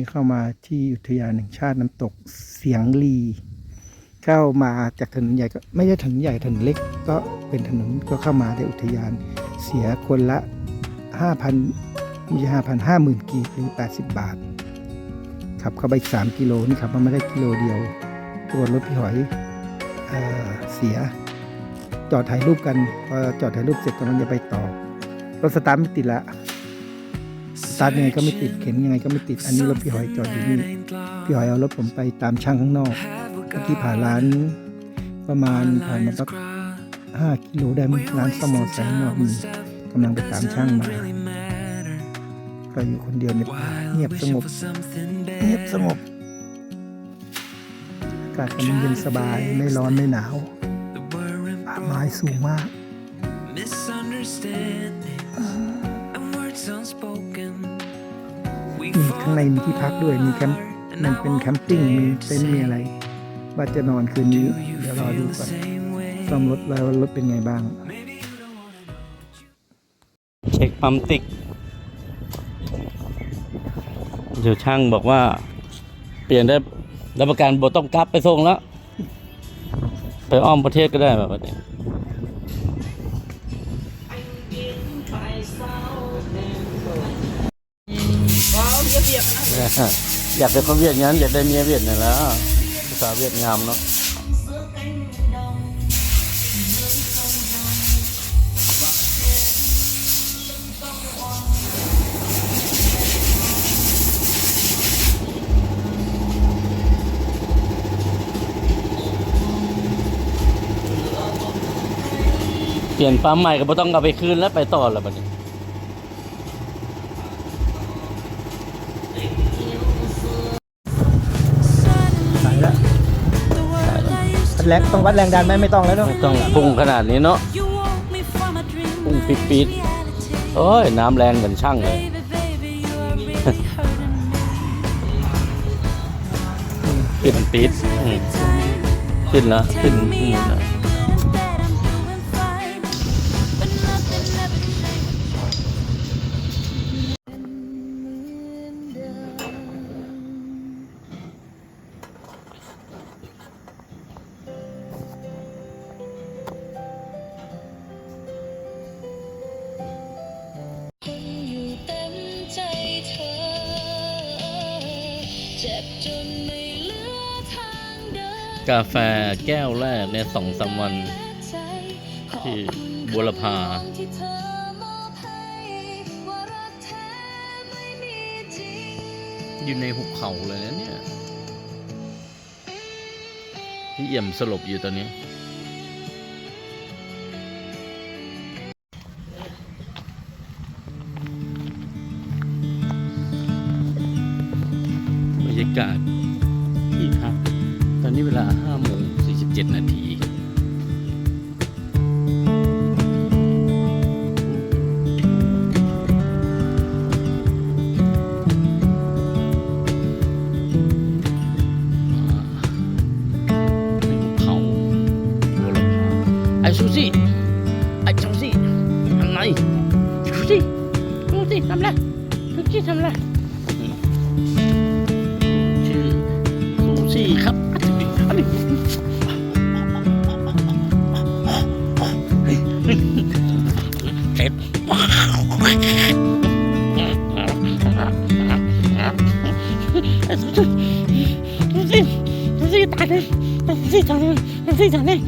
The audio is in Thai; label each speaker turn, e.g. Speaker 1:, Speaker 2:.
Speaker 1: นี้เข้ามาที่อุทยานแห่งชาติน้ำตกเสียงลีเข้ามาจากถนนใหญ่ก็ไม่ใช่ถนนใหญ่ถนนเล็ก ก็เป็นถนนก็เข้ามาในอุทยานเสียคนละ 5,000ไม่ใช่5,000 50,000กีบหรือ 80 บาท ขับเข้าไปอีก 3 กิโลนี่ขับมาไม่ได้กิโลเดียวตัวรถพี่หอยเอเสีย จอดถ่ายรูปกันพอจอดถ่ายรูปเสร็จกำลังจะไปต่อรถสตาร์ทไม่ติดละ ตาร์ทยังไงก็ไม่ติดเข็นยังไงก็ไม่ติดอันนี้รถพี่หอยจอดอยู่นี่พี่หอยเอารถผมไปตามช่างข้างนอกเมื่อกี้ผ่านร้านประมาณผ่านมาสักห้ากิโลได้มั้งร้านสมอแสงนอกมีกำลังไปตามช่างมาก็อยู่คนเดียวในป่าเงียบสงบเงียบสงบอากาศกำลังเย็นสบายไม่ร้อนไม่หนาวป่าไม้สูงมาก
Speaker 2: Misunderstanding and words unspoken.
Speaker 1: ข้างในมีที่พักด้วยมีแคมป์มันเป็นแคมปิ้งมีเต็นท์มีอะไรว่าจะนอนคืนนี้เดี๋ยวรอดูก่อนซ่อมรถแล้วรถเป็นไงบ้าง
Speaker 3: เช็คปั๊มติกเดี๋ยวช่างบอกว่า เปลี่ยนได้รับประกันบต้องกลับไปส่งแล้ว ไปอ้อมประเทศก็ได้แบบนี้ อยากเป็นคนเวียดงั้นอยากได้เมียเวียดนี่แหล้วภาษาเวียดงามเนาะเปลี่ยนปั๊มใหม่ก็บ่ต้องเอาไปคืนแล้วไปต่อแล้วบัดนี้
Speaker 1: แรงต้องวัดแรงดันไหมไม่ต้องแล้วเนาะ
Speaker 3: ไม่ต้องปรุงขนาดนี้เนาะ
Speaker 4: พุ่ง
Speaker 3: ปรุงปิดๆโอ้ยน้ำแรงเหมือนช่างเลย
Speaker 4: ขึ้น
Speaker 3: ปิดปิดขึ้นนะขึ้นอืม
Speaker 4: out
Speaker 3: นะ กาแฟแก้วแรกเนี่ยสองสามวันที่บุรพา
Speaker 4: รักแท้ไม่มีจริง
Speaker 3: อยู่ในหุบเขาเลยนะเนี่ย ที่เอี่ยมสลบอยู่ตอนนี้ากาศที่พักตอนนี้เวลา5โมง47 นาทีในภูเขาโบราไอ้ซูซี่ไอ้ซูซี่ทำไงซูซี่ซูซี่ทำไรซูซี่ทำไร ดีครับอันนี้เผ็ดซูซี่ซูซี่ตายเลยซูซี่ตายเลยซูซี่ตายเลย